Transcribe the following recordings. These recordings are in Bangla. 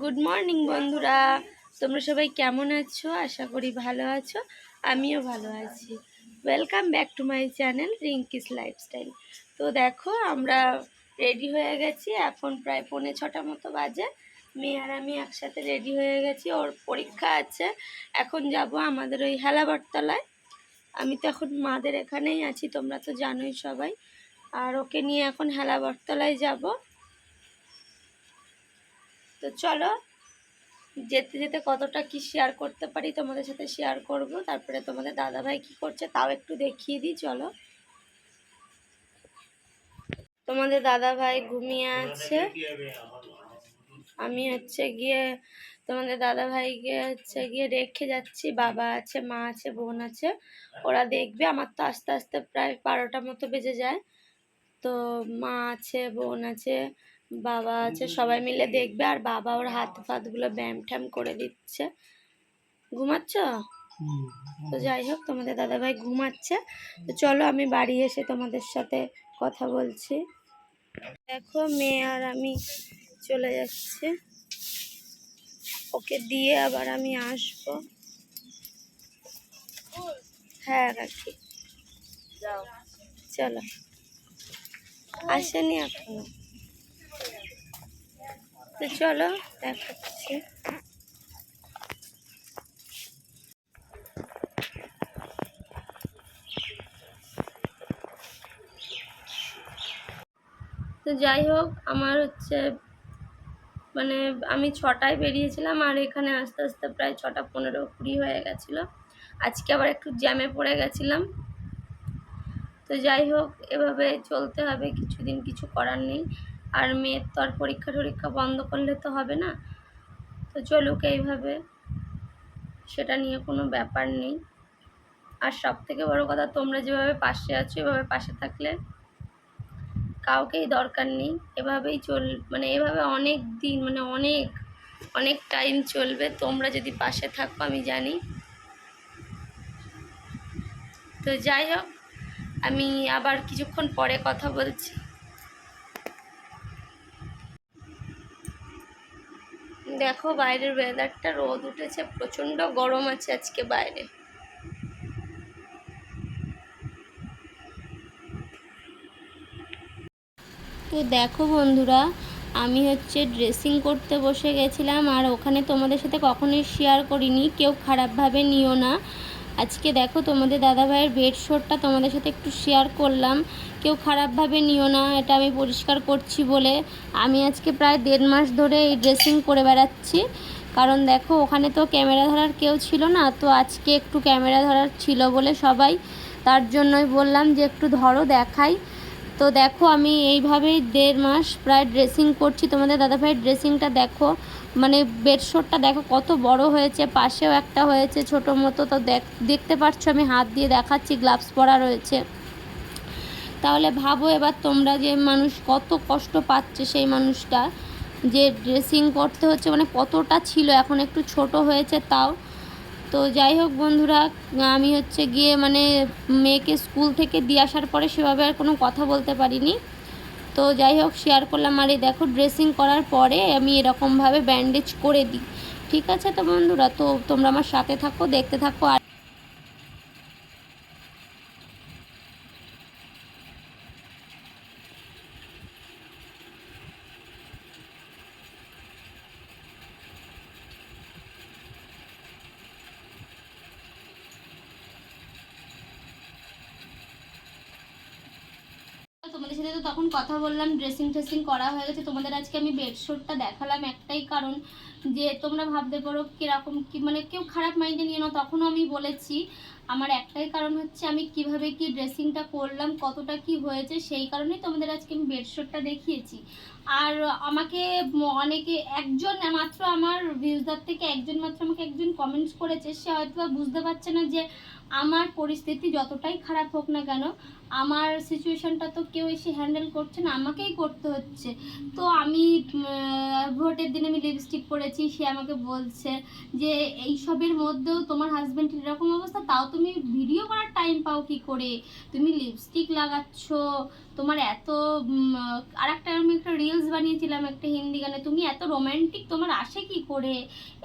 গুড মর্নিং বন্ধুরা। তোমরা সবাই কেমন আছো? আশা করি ভালো আছো। আমিও ভালো আছি। Welcome back to my channel Rinki's lifestyle তো দেখো, আমরা রেডি হয়ে গেছি। এখন প্রায় পৌনে ছটা মতো বাজে। মেয়ে আর আমি একসাথে রেডি হয়ে গেছি। ওর পরীক্ষা আছে। এখন যাব আমাদের ওই হেলাবরতলায় আমি তো এখন মাদের এখানেই আছি, তোমরা তো জানোই সবাই। আর ওকে নিয়ে এখন হেলাবরতলায় যাব। তো চলো, যেতে যেতে কতটা কি শেয়ার করতে পারি তোমাদের সাথে শেয়ার করব, তারপরে তোমাদের দাদাভাই কি করছে তাও একটু দেখিয়ে দিই, চলো। তোমাদের দাদাভাই ঘুমিয়ে আছে। আমি হচ্ছে গিয়ে, তোমাদের দাদাভাইকে হচ্ছে গিয়ে রেখে যাচ্ছি, বাবা আছে, মা আছে, বোন আছে। ওরা দেখবে, আমার তো আস্তে আস্তে প্রায় বারোটা মতো বেজে যায়। তো মা আছে, বোন আছে বাবা আছে সবাই মিলে দেখবে আর বাবা ওর হাত ফাতগুলো ব্যায়াম ট্যাম করে দিচ্ছে। ঘুমাচ্ছ? তো যাই হোক তোমাদের দাদাভাই ঘুমাচ্ছে। তো চলো আমি বাড়ি এসে তোমাদের সাথে কথা বলছি। দেখো মেয়ে আর আমি চলে যাচ্ছি। ওকে দিয়ে আবার আমি আসব। হ্যাঁ রাখি। চলো। আসেনি এখনও। তো চলো, দেখাচ্ছি। তো যাই হোক, আমার হচ্ছে মানে আমি ছটায় বেরিয়েছিলাম আর এখানে আস্তে আস্তে প্রায় ছটা পনেরো কুড়ি হয়ে গেছিল। আজকে আবার একটু জ্যামে পড়ে গেছিলাম। তো যাই হোক, এভাবে চলতে হবে, কিছুদিন কিছু করার নেই। আর মেয়ের তো আর পরীক্ষা টরীক্ষা বন্ধ করলে তো হবে না। তো চলুক এইভাবে, সেটা নিয়ে কোনো ব্যাপার নেই। আর সব থেকে বড় কথা, তোমরা যেভাবে পাশে আছো, এভাবে পাশে থাকলে কাউকেই দরকার নেই। এভাবেই চল মানে এভাবে অনেক দিন মানে অনেক অনেক টাইম চলবে। তোমরা যদি পাশে থাকো, আমি জানি। তো যাই হোক, আমি আবার কিছুক্ষণ পরে কথা বলছি। দেখো বাইরের ওয়েদারটা রোদ উঠেছে, প্রচণ্ড গরম আছে আজকে বাইরে। তো দেখো বন্ধুরা, আমি হচ্ছে ড্রেসিং করতে বসে গেছিলাম আর ওখানে তোমাদের সাথে কখনোই শেয়ার করিনি, কেউ খারাপভাবে নিও না। আজকে দেখো তোমাদের দাদাভাইয়ের বেডশোটটা তোমাদের সাথে একটু শেয়ার করলাম। কেউ খারাপভাবে নিও না, এটা আমি পরিষ্কার করছি বলে। আমি আজকে প্রায় দেড় মাস ধরে এই ড্রেসিং করে বেড়াচ্ছি। কারণ দেখো, ওখানে তো ক্যামেরা ধরার কেউ ছিল না, তো আজকে একটু ক্যামেরা ধরার ছিল বলে সবাই। তার জন্যই বললাম যে একটু ধরো, দেখাই। তো দেখো, আমি এইভাবেই দেড় মাস প্রায় ড্রেসিং করছি। তোমাদের দাদাভাইয়ের ড্রেসিংটা দেখো মানে বেডশোটটা দেখো কত বড় হয়েছে, পাশেও একটা হয়েছে ছোট মতো। তো দেখ, দেখতে পাচ্ছ আমি হাত দিয়ে দেখাচ্ছি গ্লাভস পরা রয়েছে। তাহলে ভাবো এবার তোমরা যে মানুষ কত কষ্ট পাচ্ছে সেই মানুষটা, যে ড্রেসিং করতে হচ্ছে মানে কতটা ছিল, এখন একটু ছোট হয়েছে তাও। তো যাই হোক বন্ধুরা, আমি হচ্ছে গিয়ে মানে মেয়েকে স্কুল থেকে দিয়ে আসার পরে সেভাবে আর কোনো কথা বলতে পারিনি। তো যাই হোক শেয়ার করলাম। আর এই দেখো ড্রেসিং করার পরে আমি এরকমভাবে ব্যান্ডেজ করে দিই। ঠিক আছে তো বন্ধুরা, তো তোমরা আমার সাথে থাকো, দেখতে থাকো। আর তোমাদের সাথে তো তখন কথা বললাম ড্রেসিং ট্রেসিং করা হয়ে গেছে। তোমাদের আজকে আমি বেডশোটটা দেখালাম একটাই কারণ। যে তোমরা ভাবতে পারো কীরকম কি মানে কেউ খারাপ মাইন্ডে নিয়ে নাও, তখনও আমি বলেছি। আমার একটাই কারণ হচ্ছে আমি কীভাবে কি ড্রেসিংটা করলাম, কতটা কি হয়েছে, সেই কারণেই তোমাদের আজকে আমি বেডশোটটা দেখিয়েছি। আর আমাকে অনেকে, একজন মাত্র আমার ভিউজার থেকে একজন মাত্র আমাকে একজন কমেন্টস করেছে, সে হয়তো বুঝতে পারছে না যে আমার পরিস্থিতি যতটাই খারাপ হোক না কেন, আমার সিচুয়েশনটা তো কেউ এসে হ্যান্ডেল করছে না, আমাকেই করতে হচ্ছে। তো আমি ভোটের দিনে আমি লিপস্টিক পরেছি সে আমাকে বলছে যে এইসবের মধ্যেও তোমার হাজব্যান্ডের এরকম অবস্থা, তাও তুমি ভিডিও করার টাইম পাও কি করে? তুমি লিপস্টিক লাগাচ্ছ, তোমার এত আর একটা আমি একটা রিলস বানিয়েছিলাম একটা হিন্দি গানে, তুমি এত রোম্যান্টিক তোমার আসে কি করে?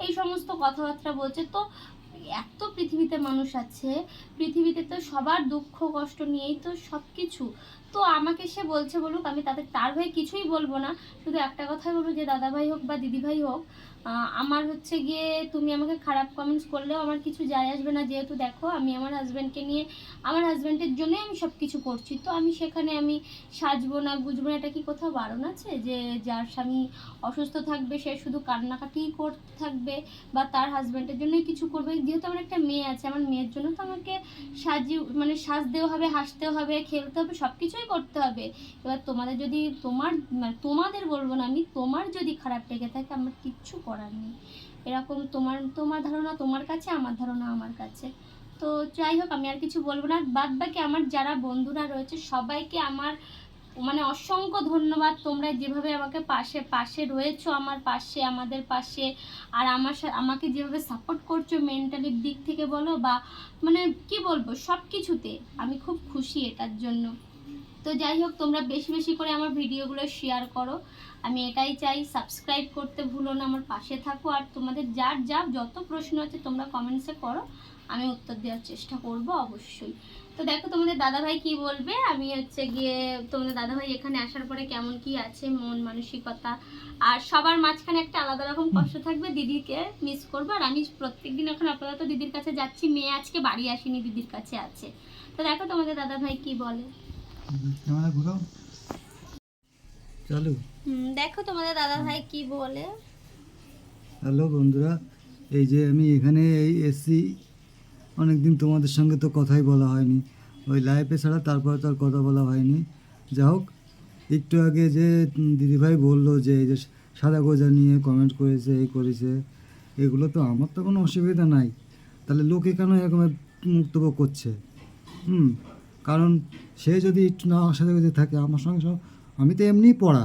এই সমস্ত কথাবার্তা বলছে। তো এত পৃথিবীতে মানুষ আছে, পৃথিবীতে তো সবার দুঃখ, কষ্ট নিয়েই তো সব কিছু তো আমাকে সে বলছে, বলুক, আমি তাদের, তার হয়ে কিছুই বলব না। শুধু একটা কথাই বলব যে, দাদাভাই হোক বা দিদিভাই হোক আমার হচ্ছে গিয়ে তুমি আমাকে খারাপ কমেন্টস করলেও আমার কিছু যায় আসবে না। যেহেতু দেখো, আমি আমার হাজব্যান্ডকে নিয়ে, আমার হাজব্যান্ডের জন্যই আমি সব কিছু করছি। তো আমি সেখানে আমি সাজবো না, বুঝব না, এটা কি কোথাও বারণ আছে? যে যার স্বামী অসুস্থ থাকবে, সে শুধু কান্নাকাটিই করতে থাকবে বা তার হাজব্যান্ডের জন্যই কিছু করবে। যেহেতু আমার একটা মেয়ে আছে, আমার মেয়ের জন্য তো আমাকে সাজি মানে সাজতেও হবে, হাসতেও হবে, খেলতে হবে সব কিছুই করতে হবে। এবার তোমাদের যদি তোমার মানে তোমাদের বলব না, আমি তোমার যদি খারাপ লেগে থাকে, আমার কিচ্ছু করার নেই। এরকম তোমার তোমার ধারণা তোমার কাছে, আমার ধারণা আমার কাছে। তো যাই হোক, আমি আর কিছু বলব না। বাদ বাকি আমার যারা বন্ধুরা রয়েছে, সবাইকে আমার মানে অসংখ্য ধন্যবাদ। তোমরা যেভাবে আমাকে পাশে পাশে রয়েছো আমার পাশে, আমাদের পাশে, আর আমার আমাকে যেভাবে সাপোর্ট করছ মেন্টালির দিক থেকে বলো বা মানে কি বলব সব কিছুতে আমি খুব খুশি এটার জন্য। তো যাই হোক, তোমরা বেশি বেশি করে আমার ভিডিওগুলো শেয়ার করো। আমি এটাই চাই সাবস্ক্রাইব করতে ভুলো না আমার পাশে থাকো। আর তোমাদের যার যা যত প্রশ্ন আছে তোমরা কমেন্টসে করো আমি উত্তর দেওয়ার চেষ্টা করব অবশ্যই। তো দেখো তোমাদের দাদাভাই কি বলবে? আমি হচ্ছে গিয়ে তোমাদের দাদাভাই এখানে আসার পরে কেমন কি আছে মন মানসিকতা? আর সবার মাঝখানে একটা আলাদা রকম কষ্ট থাকবে দিদিকে মিস করব। আর আমি প্রত্যেকদিন এখন আপাতত দিদির কাছে যাচ্ছি মেয়ে আজকে বাড়ি আসেনি দিদির কাছে আছে। তো দেখো তোমাদের দাদাভাই কি বলে? চালু দেখো তোমাদের দাদাভাই কি বলে? হ্যালো বন্ধুরা এই যে আমি এখানে এই এসি অনেকদিন তোমাদের সঙ্গে তো কথাই বলা হয়নি। ওই লাইভে ছাড়া তারপরে তো আর কথা বলা হয়নি। যা হোক একটু আগে যে দিদিভাই বলল যে এই যে সাদা গোজা নিয়ে কমেন্ট করেছে এই করেছে এগুলো তো আমার তো কোনো অসুবিধা নাই। তাহলে লোকে কেন এরকম বক্তব্য করছে? হুম কারণ সে যদি একটু না সাথে গোজে থাকে আমার সঙ্গে সঙ্গে আমি তো এমনিই পড়া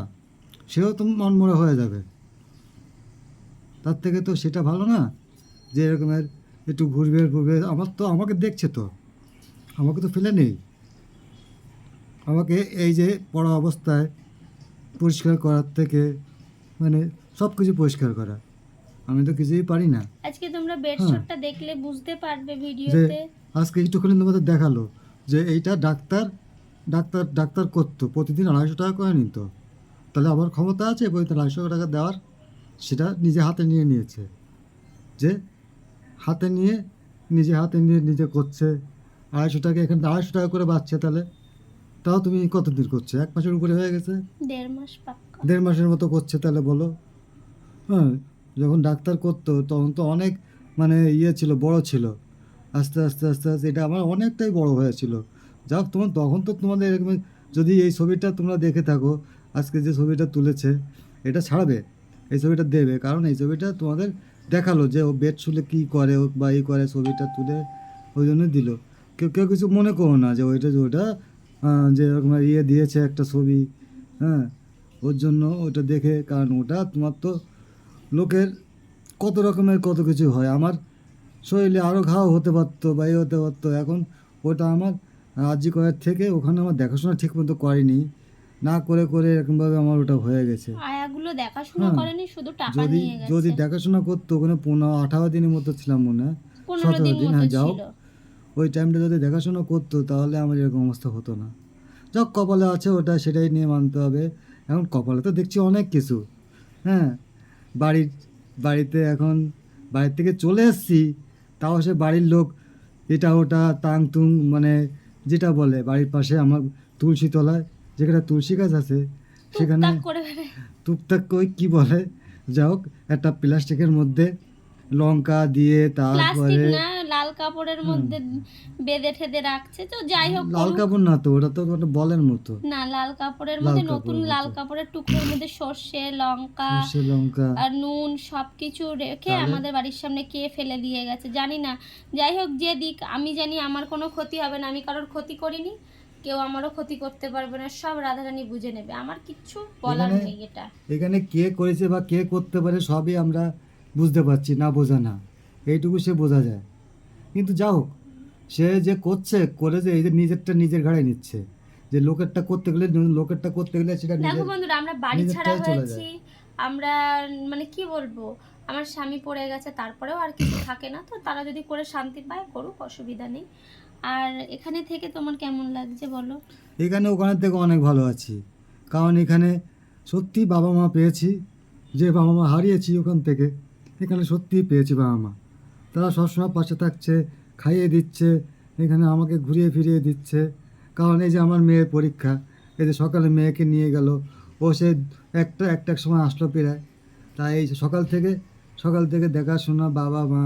সেও তো মনমরা হয়ে যাবে। তার থেকে তো সেটা ভালো না যে এরকমের একটু ঘুরবে ঘুরবে। আমার তো আমাকে দেখছে তো। আমাকে তো ফেলে নেই। আমাকে এই যে পড়া অবস্থায় পরিষ্কার করার থেকে মানে সব কিছু পরিষ্কার করা। আমি তো কিছুই পারি না। আজকে তোমরা বেডশটটা দেখলে বুঝতে পারবে ভিডিওতে আজকে একটুখানি তোমাদের দেখাল যে এইটা ডাক্তার ডাক্তার ডাক্তার করতো। প্রতিদিন আড়াইশো টাকা করে নিত। তাহলে আমার ক্ষমতা আছে বই আড়াইশো টাকা দেওয়ার? সেটা নিজে হাতে নিয়ে নিয়েছে। যে হাতে নিয়ে নিজে হাতে নিয়ে নিজে করছে। আড়াইশো টাকা এখানে আড়াইশো টাকা করে বাঁচছে তাহলে? তাও তুমি কতদিন করছ? এক মাসের উপরে হয়ে গেছে? দেড় মাস দেড় মাসের মতো করছে তাহলে বলো। হ্যাঁ যখন ডাক্তার করতো তখন তো অনেক মানে ইয়ে ছিল বড় ছিল। আস্তে আস্তে আস্তে আস্তে এটা আমার অনেকটাই বড় হয়েছিল। যাক, তোমার তখন তো তোমাদের এরকম যদি এই ছবিটা তোমরা দেখে থাকো, আজকে যে ছবিটা তুলেছে, এটা ছাড়বে, এই ছবিটা দেবে। কারণ এই ছবিটা তোমাদের দেখাল যে ও বেড শুলে কী করে বা ই করে ছবিটা তুলে, ওই জন্য দিল। কেউ কেউ কিছু মনে করো না যে ওইটা যে ওটা যে এরকম ইয়ে দিয়েছে একটা ছবি হ্যাঁ ওর জন্য ওটা দেখে, কারণ ওটা তোমার তো লোকের কত রকমের কত কিছু হয়। আমার শরীরে আরও ঘাও হতে পারতো বা এই হতে পারতো, এখন ওটা আমার রাজ্য করার থেকে ওখানে আমার দেখাশোনা ঠিক মতো করেনি। না করে করে এরকমভাবে আমার ওটা হয়ে গেছে। আয়াগুলো দেখাশোনা হ্যাঁ। করেনি শুধু টাকা যদি নিয়ে গেছে। যদি দেখাশোনা করতো ওখানে পনেরো আঠারো দিনের মতো ছিলাম মনে হয়। সতেরো দিন দিন, হ্যাঁ, যাও। ওই টাইমটা যদি দেখাশোনা করতো তাহলে আমার এরকম অবস্থা হতো না। যাক কপালে আছে ওটা সেটাই নিয়ে মানতে হবে। এখন কপালে তো দেখছি অনেক কিছু। হ্যাঁ বাড়ির বাড়িতে এখন বাড়ির থেকে চলে এসেছি তাও সে বাড়ির লোক এটা ওটা তাং তুং মানে যেটা বলে বাড়ির পাশে আমার তুলসী তলায় যেখানে তুলসী গাছ আছে সেখানে টুকটাক করে কি বলে? যাই হোক একটা প্লাস্টিকের মধ্যে লঙ্কা দিয়ে তারপরে কাপড়ের মধ্যে বেঁধে ঠেদে রাখছে তো যাই হোক লাল কাপড় না তো ওটা তো একটা বলের মতো। না লাল কাপড়ের মধ্যে নতুন লাল কাপড়ের টুকরোর মধ্যে সর্ষে লঙ্কা সর্ষে লঙ্কা। আর নুন সবকিছু রেখে আমাদের বাড়ির সামনে কে ফেলে দিয়ে গেছে জানি না। যাই হোক যে দিক আমি জানি আমার কোনো ক্ষতি হবে না আমি কারোর ক্ষতি করিনি। কেউ আমারও ক্ষতি করতে পারবে না সব রাধারানী বুঝে নেবে। আমার কিচ্ছু বলার নেই এটা। এখানে কে করেছে বা কে করতে পারে সবই আমরা বুঝতে পারছি না বোঝা না। এইটুকু সে বোঝা যায়। কিন্তু যা হোক সে যে করছে করে যে এই যে নিজেরটা নিজের ঘাড়ে নিচ্ছে। যে লোকেরটা করতে গেলে লোকেরটা করতে গেলে সেটা দেখো বন্ধুরা আমরা বাড়ি ছাড়া হয়েছি। আমরা মানে কি বলব আমার স্বামী পড়ে গেছে তারপরেও আর কিছু থাকে না। তো তারা যদি করে শান্তি পায় করুক অসুবিধা নেই। আর এখানে থেকে তোমার কেমন লাগছে বলো? এখানে ওখানের থেকে অনেক ভালো আছি। কারণ এখানে সত্যি বাবা মা পেয়েছি যে বাবা মা হারিয়েছি ওখান থেকে এখানে সত্যিই পেয়েছি বাবা মা। তারা সবসময় পাশে থাকছে খাইয়ে দিচ্ছে এখানে আমাকে ঘুরিয়ে ফিরিয়ে দিচ্ছে। কারণ এই যে আমার মেয়ের পরীক্ষা এই যে সকালে মেয়েকে নিয়ে গেল ও সে একটা একটার সময় আসলো প্রায়। তাই এই সকাল থেকে সকাল থেকে দেখাশোনা বাবা মা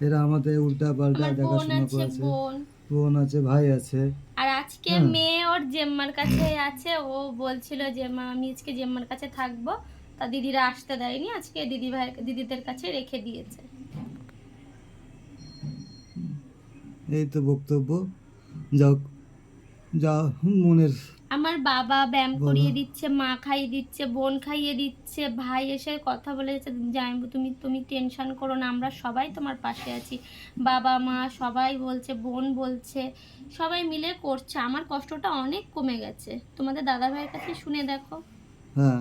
এরা আমাদের উল্টা পাল্টা দেখাশোনা করেছে। বোন। বোন আছে ভাই আছে। আর আজকে হ্যাঁ। মেয়ে ওর জেম্মার কাছে আছে ও বলছিল যে মা আমি আজকে জেম্মার কাছে থাকব। তা দিদিরা আসতে দেয়নি আজকে দিদি ভাই দিদিদের কাছে রেখে দিয়েছে। এই তো বক্তব্য। যাও যা মনের আমার বাবা ব্যায়াম করিয়ে দিচ্ছে মা খাইয়ে দিচ্ছে বোন খাইয়ে দিচ্ছে ভাই এসে কথা বলে যাচ্ছে জামাইবু তুমি তুমি টেনশন করো না আমরা সবাই তোমার পাশে আছি। বাবা মা সবাই বলছে বোন বলছে সবাই মিলে করছে। আমার কষ্টটা অনেক কমে গেছে। তোমাদের দাদা ভাইয়ের কাছে শুনে দেখো। হ্যাঁ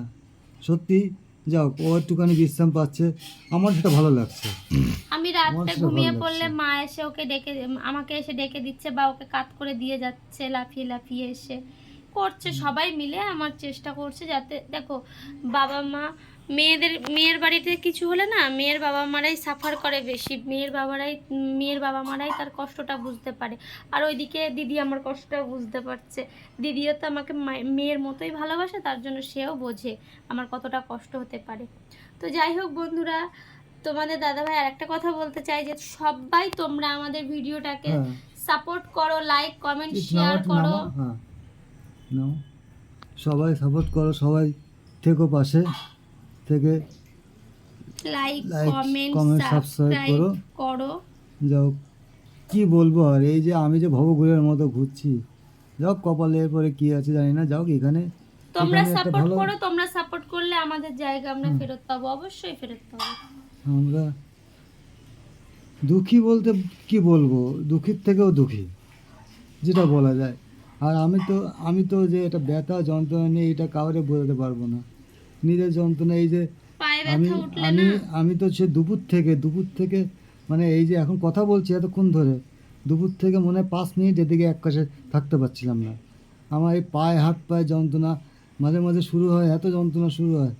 সত্যি যাও ও একটুখানি বিশ্রাম পাচ্ছে। আমার সেটা ভালো লাগছে। আমি রাতে ঘুমিয়ে পড়লে মা এসে ওকে ডেকে আমাকে এসে ডেকে দিচ্ছে বা ওকে কাত করে দিয়ে যাচ্ছে লাফিয়ে লাফিয়ে এসে। করছে সবাই মিলে আমার চেষ্টা করছে যাতে দেখো বাবা মা মেয়েদের মেয়ের বাড়িতে কিছু হলে না মেয়ের বাবা মারাই সাফার করে বেশি। মেয়ের বাবারাই মেয়ের বাবা মারাই তার কষ্টটা বুঝতে পারে। আর ওইদিকে দিদি আমার কষ্টটা বুঝতে পারছে। দিদিও তো আমাকে মেয়ের মতোই ভালোবাসে তার জন্য সেও বোঝে আমার কতটা কষ্ট হতে পারে। তো যাই হোক বন্ধুরা তোমাদের দাদাভাই আর একটা কথা বলতে চাই যে সবাই তোমরা আমাদের ভিডিওটাকে হ্যাঁ। সাপোর্ট করো লাইক কমেন্ট শেয়ার করো। হ্যাঁ। নাও। সবাই সাপোর্ট করো সবাই থেকো পাশে। থেকে লাইক কমেন্ট সাবস্ক্রাইব করো। করো। যাও কি বলব আর এই যে আমি যে ভবঘুরের মতো ঘুরছি যাও কপালে পরে কি আছে জানি না যাও এখানে তোমরা সাপোর্ট করো তোমরা সাপোর্ট করলে আমাদের জায়গা আমরা ফেরত পাবো অবশ্যই ফেরত পাবো। আমরা দুঃখী বলতে কি বলব? দুঃখীর থেকেও দুঃখী যেটা বলা যায়। আর আমি তো আমি তো যে এটা ব্যথা যন্ত্রণা নিয়ে এটা কাউরে বোঝাতে পারব না। নিজের যন্ত্রণা এই যে আমি আমি আমি তো সে দুপুর থেকে দুপুর থেকে মানে এই যে এখন কথা বলছি এতক্ষণ ধরে দুপুর থেকে মনে হয় পাঁচ মিনিট এদিকে এক পাশে থাকতে পারছিলাম না। আমার এই পায়ে হাত পায়ে যন্ত্রণা মাঝে মাঝে শুরু হয় এত যন্ত্রণা শুরু হয়।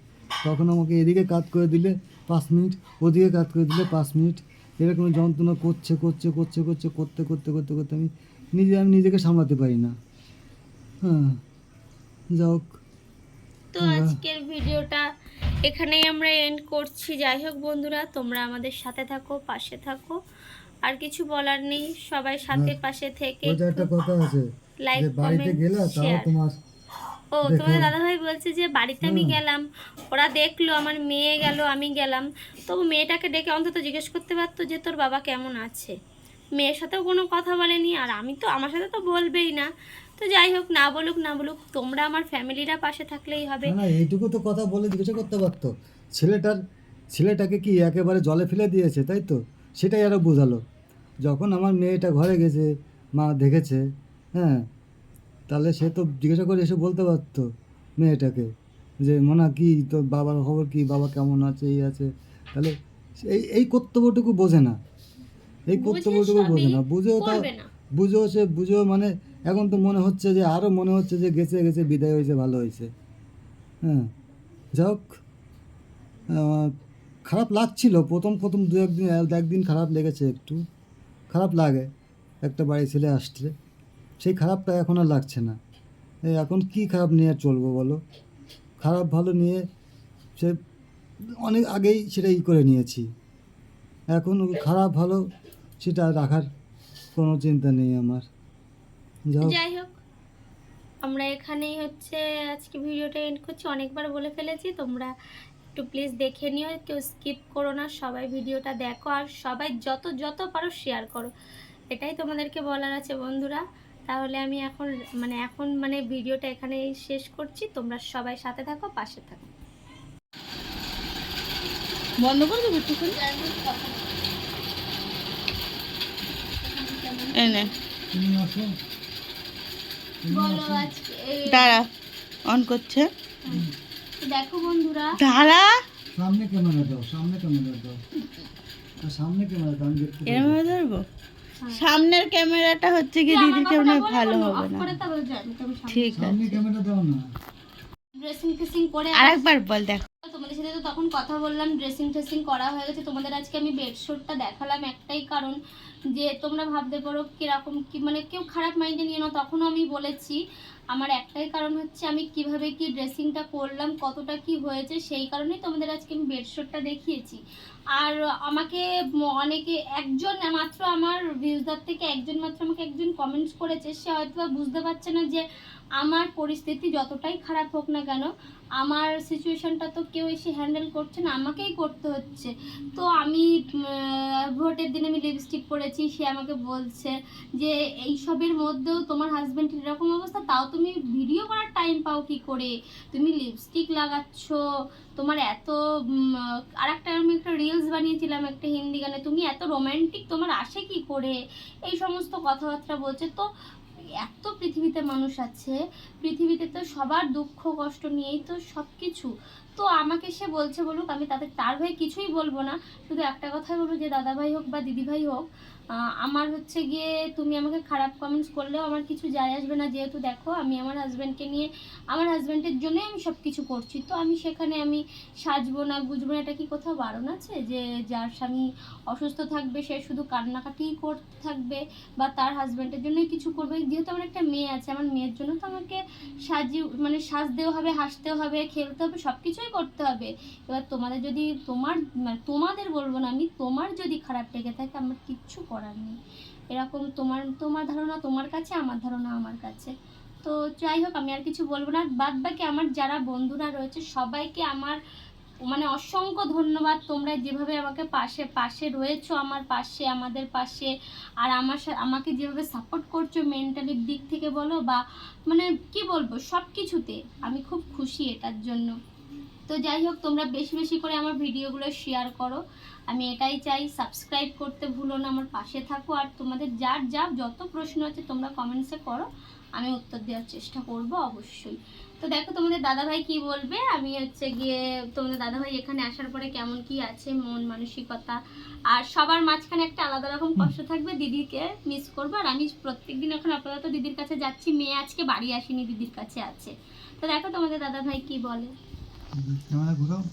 তখন আমাকে এদিকে কাজ করে দিলে পাঁচ মিনিট ওদিকে কাত করে দিলে পাঁচ মিনিট। এরকম যন্ত্রণা করছে করছে করছে করছে করতে করতে করতে করতে আমি নিজে আমি নিজেকে সামলাতে পারি না। হ্যাঁ যাই হোক। তো হ্যাঁ। আজকের ভিডিওটা এখানেই আমরা এন্ড করছি যাই হোক বন্ধুরা তোমরা আমাদের সাথে থাকো পাশে থাকো আর কিছু বলার নেই সবাই সাথে হ্যাঁ। পাশে থেকে ওইটা একটা কথা আছে লাইক বাড়িতে কমেন্ট গেলে তাও শেয়ার তোমার ও। তোমাদের দাদাভাই বলছে যে বাড়িতে আমি গেলাম ওরা দেখল আমার মেয়ে গেল আমি গেলাম তবু মেয়েটাকে ডেকে অন্তত জিজ্ঞেস করতে পারতো যে তোর বাবা কেমন আছে মেয়ের সাথেও কোনো কথা বলেনি আর আমি তো আমার সাথে তো বলবেই না তো যাই হোক না বলুক না বলুক তোমরা আমার ফ্যামিলিরা পাশে থাকলেই হবে। না এইটুকু তো কথা বলে জিজ্ঞাসা করতে পারতো। ছেলেটার ছেলেটাকে কি একেবারে জলে ফেলে দিয়েছে তাই তো? সেটাই আরও বোঝালো। যখন আমার মেয়েটা ঘরে গেছে মা দেখেছে হ্যাঁ তাহলে সে তো জিজ্ঞাসা করে এসে বলতে পারতো মেয়েটাকে যে মনা কি তোর বাবার খবর কি? বাবা কেমন আছে এই আছে? তাহলে এই এই কর্তব্যটুকু বোঝে না। এই কর্তব্যটুকু বোঝে না। বুঝেও তা বুঝেও সে বুঝেও মানে এখন তো মনে হচ্ছে যে আরও মনে হচ্ছে যে গেছে গেছে, বিদায় হয়েছে, ভালো হয়েছে। হ্যাঁ যাই হোক খারাপ লাগছিল। প্রথম প্রথম দু একদিন একদিন খারাপ লেগেছে একটু। খারাপ লাগে, একটা বাড়ি ছেলে আসছে। সেই খারাপটা এখন আর লাগছে না। এখন কি খারাপ নিয়ে চলবো বলো? খারাপ ভালো নিয়ে সে অনেক আগেই সেটা ই করে নিয়েছি। এখন খারাপ ভালো সেটা রাখার কোনো চিন্তা নেই আমার। যাই হোক আমরা এখানেই হচ্ছে আজকে ভিডিওটা এন্ড করছি। অনেকবার বলে ফেলেছি তোমরা একটু প্লিজ দেখে নিও কেউ স্কিপ করো না সবাই ভিডিওটা দেখো আর সবাই যত যত পারো শেয়ার করো। এটাই তোমাদেরকে বলার আছে বন্ধুরা। তাহলে আমি এখন মানে এখন মানে ভিডিওটা এখানেই শেষ করছি। তোমরা সবাই সাথে থাকো পাশে থাকো। বন্ধ করে দেবো একটুখানি? এনে তুমি আসো তুমি বলো আসো। আজকে দাঁড়া অন করছে। দেখো বন্ধুরা। দাঁড়া। সামনে ক্যামেরা দাও সামনে ক্যামেরা দাও। সামনে ক্যামেরা দাও ধরবো? সামনের ক্যামেরাটা হচ্ছে কি হয় বলে ভালো হবে না। ঠিক আছে। ক্যামেরা দাও না। ড্রেসিং ফেসিং করে আরেকবার বল দেখো। তোমাদের সাথে তো তখন কথা বললাম ড্রেসিং ট্রেসিং করা হয়ে গেছে। তোমাদের আজকে আমি বেডশিটটা দেখালাম একটাই কারণ। যে তোমরা ভাবতে পারো কীরকম কি মানে কেউ খারাপ মাইন্ডে নিয়ে নাও, তখনও আমি বলেছি। আমার একটাই কারণ হচ্ছে আমি কীভাবে কি ড্রেসিংটা করলাম, কতটা কি হয়েছে, সেই কারণেই তোমাদের আজকে আমি বেডশোটটা দেখিয়েছি। আর আমাকে অনেকে, একজন মাত্র আমার ভিউজার থেকে একজন মাত্র আমাকে একজন কমেন্টস করেছে, সে হয়তো বুঝতে পারছে না যে আমার পরিস্থিতি যতটাই খারাপ হোক না কেন, আমার সিচুয়েশনটা তো কেউ এসে হ্যান্ডেল করছে না, আমাকেই করতে হচ্ছে। তো আমি ভোটের দিন আমি লিপস্টিক পরেছি, সে আমাকে বলছে যে, এইসবের মধ্যেও তোমার হাজব্যান্ডের এরকম অবস্থা, তাও তুমি ভিডিও করার টাইম পাও কি করে? তুমি লিপস্টিক লাগাচ্ছ, তোমার এত আর একটা আমি একটা রিলস বানিয়েছিলাম একটা হিন্দি গানে, তুমি এত রোম্যান্টিক তোমার আসে কি করে? এই সমস্ত কথাবার্তা বলছে। তো এত পৃথিবীতে মানুষ আছে পৃথিবীতে তো সবার দুঃখ কষ্ট নিয়েই তো সব কিছু তো আমাকে সে বলছে বলুক, আমি তাদের, তার ভাই কিছুই বলব না। শুধু একটা কথাই বলব যে দাদা ভাই হোক বা দিদি ভাই হোক আমার হচ্ছে গিয়ে তুমি আমাকে খারাপ কমেন্টস করলেও আমার কিছু যায় আসবে না। যেহেতু দেখো, আমি আমার হাজব্যান্ডকে নিয়ে, আমার হাজব্যান্ডের জন্যই আমি সব কিছু করছি। তো আমি সেখানে আমি সাজবো না বুঝব না, এটা কি কোথাও বারণ আছে? যে, যার স্বামী অসুস্থ থাকবে, সে শুধু কান্নাকাটিই করতে থাকবে বা তার হাজব্যান্ডের জন্যই কিছু করবে? যেহেতু আমার একটা মেয়ে আছে, আমার মেয়ের জন্য তো আমাকে সাজি মানে সাজতেও হবে, হাসতেও হবে খেলতে হবে সব কিছুই করতে হবে। এবার তোমাদের যদি তোমার মানে তোমাদের বলব না, আমি তোমার যদি খারাপ লেগে থাকে, আমার কিচ্ছু করার নেই। এরকম তোমার তোমার ধারণা তোমার কাছে, আমার ধারণা আমার কাছে। তো যাই হোক, আমি আর কিছু বলব না। বাদ বাকি আমার যারা বন্ধুরা রয়েছে, সবাইকে আমার মানে অসংখ্য ধন্যবাদ। তোমরা যেভাবে আমাকে পাশে পাশে রয়েছো আমার পাশে, আমাদের পাশে, আর আমার আমাকে যেভাবে সাপোর্ট করছ মেন্টালির দিক থেকে বলো বা মানে কি বলব সব কিছুতে আমি খুব খুশি এটার জন্য। তো যাই হোক, তোমরা বেশি বেশি করে আমার ভিডিওগুলো শেয়ার করো। আমি এটাই চাই সাবস্ক্রাইব করতে ভুলো না, আমার পাশে থাকো। আর তোমাদের যার যা যত প্রশ্ন আছে, তোমরা কমেন্টসে করো। আমি উত্তর দেওয়ার চেষ্টা করব অবশ্যই। তো দেখো, তোমাদের দাদাভাই কি বলবে? আমি হচ্ছে গিয়ে, তোমাদের দাদাভাই এখানে আসার পরে কেমন কি আছে, মন মানসিকতা? আর সবার মাঝখানে একটা আলাদা রকম কষ্ট থাকবে, দিদিকে মিস করব। আর আমি প্রত্যেকদিন এখন আপাতত দিদির কাছে যাচ্ছি। মেয়ে আজকে বাড়ি আসেনি, দিদির কাছে আছে। তো দেখো, তোমাদের দাদাভাই কি বলে? ক্যামেরা ঘুরাও